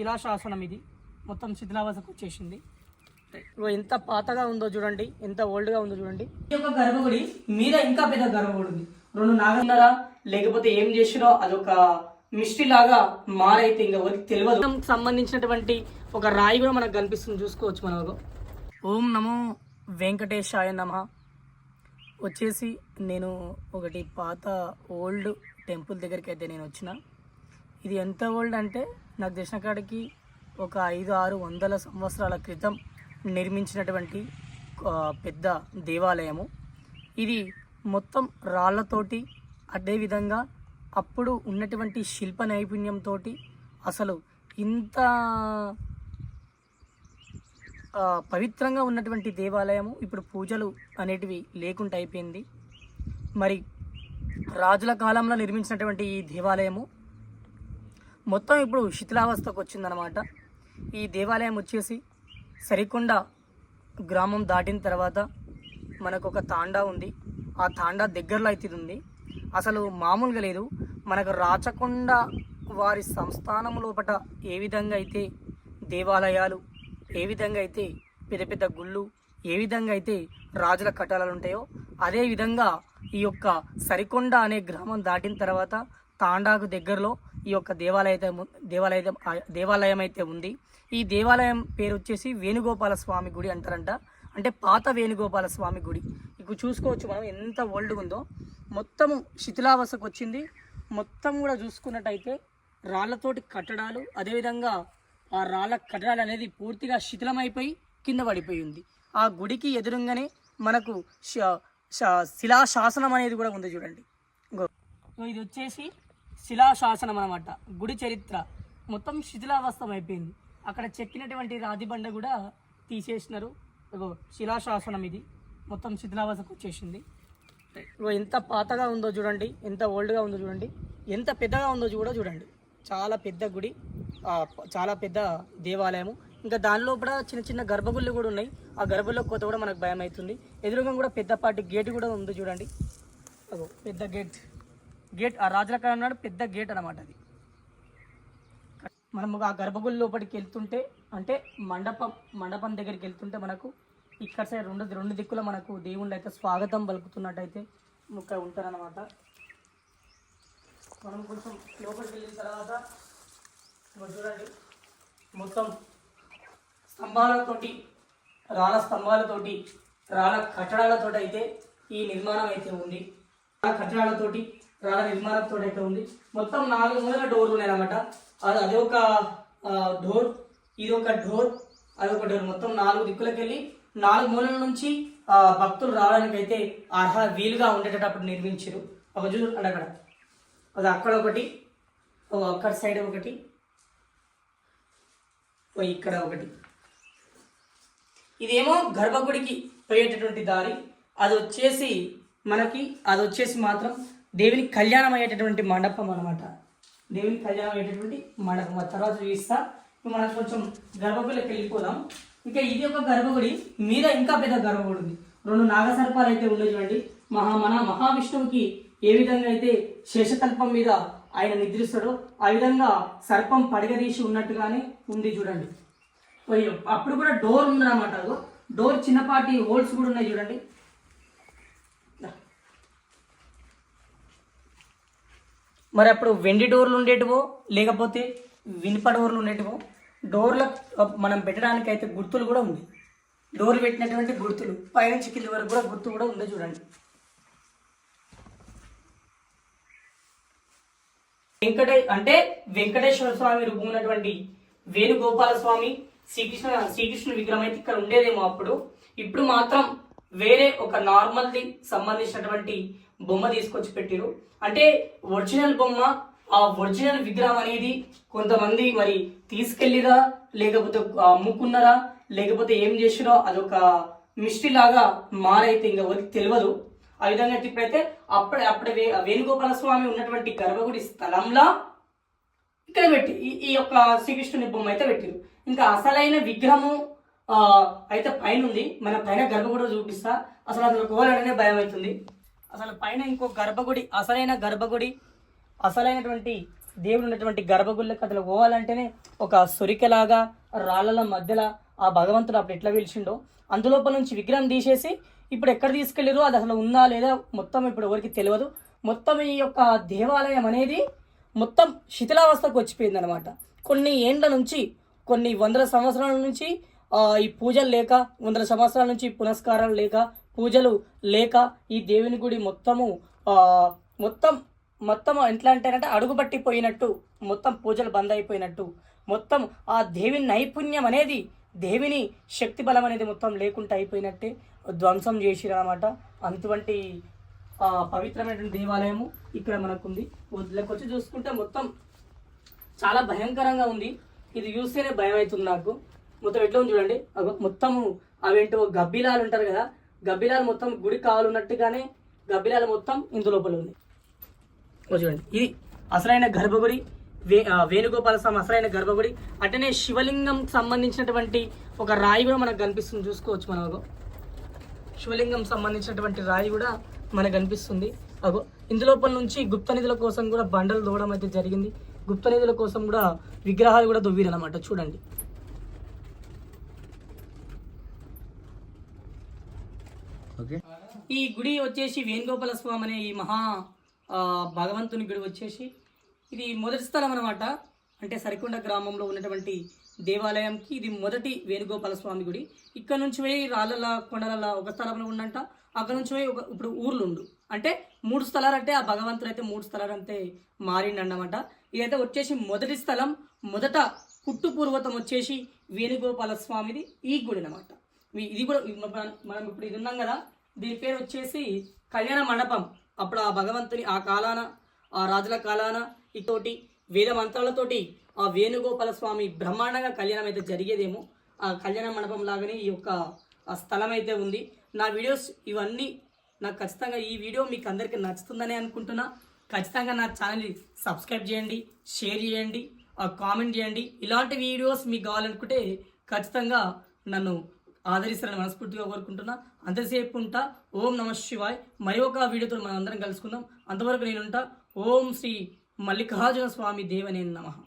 శిలాశాసనం ఇది. మొత్తం శిథిలావసకు వచ్చేసింది. ఎంత పాతగా ఉందో చూడండి ఎంత ఓల్డ్గా ఉందో చూడండి. ఈ యొక్క గర్భగుడి మీద ఇంకా పెద్ద గర్భగుడి ఉంది. రెండు నాగన్నారా లేకపోతే ఏం చేసిరో? అదొక మిస్టరీ లాగా మారైతే ఇంకా ఎవరికి తెలియదు. సంబంధించినటువంటి ఒక రాయి కూడా మనకు కనిపిస్తుంది. చూసుకోవచ్చు మనం ఓం నమో వెంకటేశాయ నమ. వచ్చేసి నేను ఒకటి పాత ఓల్డ్ టెంపుల్ దగ్గరికి అయితే నేను వచ్చిన. ఇది ఎంత ఓల్డ్ అంటే నాకు తెలిసిన కాడికి ఒక ఐదు ఆరు వందల సంవత్సరాల క్రితం నిర్మించినటువంటి పెద్ద దేవాలయము. ఇది మొత్తం రాళ్ళతోటి అదేవిధంగా అప్పుడు ఉన్నటువంటి శిల్ప నైపుణ్యంతో అసలు ఇంత పవిత్రంగా ఉన్నటువంటి దేవాలయము. ఇప్పుడు పూజలు అనేటివి లేకుండా అయిపోయింది. మరి రాజుల కాలంలో నిర్మించినటువంటి ఈ దేవాలయము మొత్తం ఇప్పుడు శిథిలావస్థకు వచ్చిందనమాట ఈ దేవాలయం వచ్చేసి సరికొండ గ్రామం దాటిన తర్వాత మనకు ఒక తాండా ఉంది. ఆ తాండా దగ్గరలో అయితే ఇది ఉంది. అసలు మామూలుగా లేదు. మనకు రాచకొండ వారి సంస్థానం లోపట ఏ విధంగా అయితే దేవాలయాలు ఏ విధంగా అయితే పెద్ద పెద్ద గుళ్ళు ఏ విధంగా అయితే రాజుల కట్టాలు ఉంటాయో అదే విధంగా ఈ యొక్క సరికొండ అనే గ్రామం దాటిన తర్వాత తాండాకు దగ్గరలో ఈ యొక్క దేవాలయ దేవాలయం దేవాలయం అయితే ఉంది. ఈ దేవాలయం పేరు వచ్చేసి వేణుగోపాల స్వామి గుడి అంటారంట. అంటే పాత వేణుగోపాల స్వామి గుడి. ఇప్పుడు చూసుకోవచ్చు మనం ఎంత ఓల్డ్ ఉందో. మొత్తము శిథిలావస్థకు వచ్చింది. మొత్తం కూడా చూసుకున్నట్టయితే రాళ్ళతోటి కట్టడాలు అదేవిధంగా ఆ రాళ్ళ కట్టడాలు అనేది పూర్తిగా శిథిలమైపోయి కింద పడిపోయి ఉంది. ఆ గుడికి ఎదురుగానే మనకు శ- శ- శిలాశాసనం అనేది కూడా ఉంది చూడండి. సో ఇది వచ్చేసి శిలాశాసనం అనమాట గుడి చరిత్ర మొత్తం శిథిలావస్థం అయిపోయింది. అక్కడ చెక్కినటువంటి రాతి బండ కూడా తీసేసినారు. శిలాశాసనం ఇది. మొత్తం శిథిలావస్థకు వచ్చేసింది. ఎంత పాతగా ఉందో చూడండి. ఎంత ఓల్డ్గా ఉందో చూడండి. ఎంత పెద్దగా ఉందో కూడా చూడండి. చాలా పెద్ద గుడి. చాలా పెద్ద దేవాలయము. ఇంకా దాని లోపల చిన్న చిన్న గర్భగుళ్ళు కూడా ఉన్నాయి. ఆ గర్భగుళ్ళకి కొత్త కూడా మనకు భయం అవుతుంది ఎదురుగా కూడా పెద్దపాటి గేట్ కూడా ఉంది చూడండి. అగో పెద్ద గేట్. గేట్ ఆ రాజుల ఉన్నాడు పెద్ద గేట్ అనమాట అది. మనము ఆ గర్భగుడి లోపలికి వెళ్తుంటే అంటే మండపం మండపం దగ్గరికి వెళ్తుంటే మనకు ఇక్కడ సైడ్ రెండు రెండు దిక్కుల మనకు దేవుళ్ళు అయితే స్వాగతం పలుకుతున్నట్టయితే ఇక్కడ ఉంటారనమాట మనం కొంచెం లోపలికి వెళ్ళిన తర్వాత చూడండి. మొత్తం స్తంభాలతోటి రాళ్ళ స్తంభాలతోటి రాళ్ళ కట్టడాలతోటి అయితే ఈ నిర్మాణం అయితే ఉంది. ఆ కట్టడాలతోటి రాణ నిర్మాణంతో అయితే ఉంది. మొత్తం నాలుగు మూల డోర్లు ఉన్నాయి అనమాట అది అదే ఒక డోర్ ఇది ఒక డోర్ అది ఒక డోర్. మొత్తం నాలుగు దిక్కులకు వెళ్ళి నాలుగు మూలల నుంచి భక్తులు రావడానికి అయితే అర్హ వీలుగా ఉండేటప్పుడు నిర్మించారు. ఒక చూడండి అక్కడ. అది అక్కడ ఒకటి అక్కడ సైడ్ ఒకటి ఇక్కడ ఒకటి. ఇదేమో గర్భగుడికి పోయేటటువంటి దారి. అది వచ్చేసి మనకి అది వచ్చేసి మాత్రం దేవుని కళ్యాణం అయ్యేటటువంటి మండపం అనమాట దేవుని కళ్యాణం అయ్యేటటువంటి మండపం. ఆ తర్వాత చూపిస్తా. మనం కొంచెం గర్భగుడికి వెళ్ళిపోదాం. ఇంకా ఇది ఒక గర్భగుడి మీద ఇంకా పెద్ద గర్భగుడి ఉంది. రెండు నాగసర్పాలు అయితే ఉన్నాయి చూడండి. మహా మన మహావిష్ణువుకి ఏ విధంగా అయితే శేషతల్పం మీద ఆయన నిద్రిస్తాడో ఆ విధంగా సర్పం పడగదీసి ఉన్నట్టుగానే ఉంది చూడండి. అప్పుడు కూడా డోర్ ఉందన్నమాట. డోర్ చిన్నపాటి హోల్స్ కూడా ఉన్నాయి చూడండి. మరి అప్పుడు వెండి డోర్లు ఉండేటివో లేకపోతే వినుప డోర్లు ఉండేటివో డోర్ల మనం పెట్టడానికి అయితే గుర్తులు కూడా ఉంది డోర్లు పెట్టినటువంటి గుర్తులు పైనుంచి కింద వరకు కూడా గుర్తు కూడా ఉంది చూడండి. వెంకటే అంటే వెంకటేశ్వర స్వామి రూపం ఉన్నటువంటి వేణుగోపాల స్వామి శ్రీకృష్ణ శ్రీకృష్ణుని విగ్రహం అయితే ఇక్కడ ఉండేదేమో అప్పుడు. ఇప్పుడు మాత్రం వేరే ఒక నార్మల్ది సంబంధించినటువంటి బొమ్మ తీసుకొచ్చి పెట్టిరు అంటే ఒరిజినల్ బొమ్మ ఆ ఒరిజినల్ విగ్రహం అనేది కొంతమంది మరి తీసుకెళ్ళిరా లేకపోతే అమ్ముకున్నారా లేకపోతే ఏం చేసిరో అదొక మిస్టరీ లాగా మారైతే ఇంకా ఎవరికి తెలియదు ఆ విధంగా అయితే ఇప్పుడైతే అప్పుడే అప్పుడే వే- వేణుగోపాల స్వామి ఉన్నటువంటి గర్భగుడి స్థలంలో ఇక్కడ పెట్టి ఈ యొక్క శ్రీకృష్ణుని బొమ్మ అయితే పెట్టిరు ఇంకా అసలైన విగ్రహము అయితే పైన ఉంది మన పైన గర్భగుడి చూపిస్తా. అసలు అసలు కోవాలనే భయం అవుతుంది అసలు పైన ఇంకో గర్భగుడి అసలైన గర్భగుడి అసలైనటువంటి దేవుడు ఉన్నటువంటి గర్భగుళ్ళకి అసలు పోవాలంటేనే ఒక సురికలాగా రాళ్ళల మధ్యలో ఆ భగవంతుడు అప్పుడు ఎట్లా పిలిచిండో అందులోపల నుంచి విగ్రహం తీసేసి ఇప్పుడు ఎక్కడ తీసుకెళ్ళారో అది అసలు ఉందా లేదా మొత్తం ఇప్పుడు ఎవరికి తెలియదు. మొత్తం ఈ యొక్క దేవాలయం అనేది మొత్తం శిథిలావస్థకు వచ్చిపోయింది అనమాట కొన్ని ఏండ్ల నుంచి కొన్ని వందల సంవత్సరాల నుంచి ఈ పూజలు లేక వందల సంవత్సరాల నుంచి పునస్కారాలు లేక పూజలు లేక ఈ దేవుని గుడి మొత్తము మొత్తం మొత్తం ఎట్లా అంటేనంటే అడుగుబట్టిపోయినట్టు మొత్తం పూజలు బంద్ అయిపోయినట్టు మొత్తం ఆ దేవిని నైపుణ్యం అనేది దేవిని శక్తి బలం అనేది మొత్తం లేకుండా అయిపోయినట్టే ధ్వంసం చేసిరన్నమాట. అటువంటి ఆ, పవిత్రమైనటువంటి దేవాలయము ఇక్కడ మనకుంది. వదిలేకి వచ్చి చూసుకుంటే మొత్తం చాలా భయంకరంగా ఉంది. ఇది చూస్తేనే భయం అవుతుంది నాకు. మొత్తం ఎట్లా ఉంది చూడండి. మొత్తము అవేంటో గబ్బిలాలు ఉంటారు కదా. గబ్బిలాలు మొత్తం గుడి కావాలన్నట్టుగానే గబ్బిలాలు మొత్తం ఇందు లోపల ఉంది చూడండి. ఇది అసలైన గర్భగుడి వే వేణుగోపాల స్వామి అసలైన గర్భగుడి. అట్టనే శివలింగం సంబంధించినటువంటి ఒక రాయి కూడా మనకు కనిపిస్తుంది. చూసుకోవచ్చు మనం అగో. శివలింగం సంబంధించినటువంటి రాయి కూడా మనకు కనిపిస్తుంది. అగో ఇందులోపల నుంచి గుప్త నిధుల కోసం కూడా బండలు దూడడం అయితే జరిగింది. గుప్త నిధుల కోసం కూడా విగ్రహాలు కూడా దువ్విరనమాట చూడండి. ఈ గుడి వచ్చేసి వేణుగోపాల స్వామి అనే ఈ మహా భగవంతుని గుడి వచ్చేసి. ఇది మొదటి స్థలం అనమాట అంటే సరికొండ గ్రామంలో ఉన్నటువంటి దేవాలయంకి ఇది మొదటి వేణుగోపాల స్వామి గుడి. ఇక్కడ నుంచి పోయి రాళ్ళల కొండల ఒక స్థలంలో ఉండంట. అక్కడ నుంచి పోయి ఒక ఇప్పుడు ఊర్లు ఉండు. అంటే మూడు స్థలాలు అంటే ఆ భగవంతుడు అయితే మూడు స్థలాలు అంతే మారిండన్నమాట. ఇదైతే వచ్చేసి మొదటి స్థలం. మొదట పుట్టు పూర్వతం వచ్చేసి వేణుగోపాల స్వామిది ఈ గుడి అనమాట ఇది కూడా మనం ఇప్పుడు ఇది ఉన్నాం కదా దీని పేరు వచ్చేసి కళ్యాణ మండపం. అప్పుడు ఆ భగవంతుని ఆ కాలాన ఆ రాజుల కాలాన ఇతోటి వేద మంత్రాలతోటి ఆ వేణుగోపాల స్వామి బ్రహ్మాండంగా కళ్యాణం అయితే జరిగేదేమో. ఆ కళ్యాణ మండపం లాగానే ఈ యొక్క ఆ స్థలం అయితే ఉంది. నా వీడియోస్ ఇవన్నీ నాకు ఖచ్చితంగా ఈ వీడియో మీకు అందరికీ నచ్చుతుందని అనుకుంటున్నా. ఖచ్చితంగా నా ఛానల్ని సబ్స్క్రైబ్ చేయండి షేర్ చేయండి ఆ కామెంట్ చేయండి. ఇలాంటి వీడియోస్ మీకు కావాలనుకుంటే ఖచ్చితంగా నన్ను ఆదరిస్తారని మనస్ఫూర్తిగా కోరుకుంటున్నా. అంతసేపు ఉంటా. ఓం నమ శివాయ్. మరి ఒక వీడియోతో మనం అందరం కలుసుకుందాం. అంతవరకు నేనుంటా. ఓం శ్రీ మల్లికార్జున స్వామి దేవనే నమః.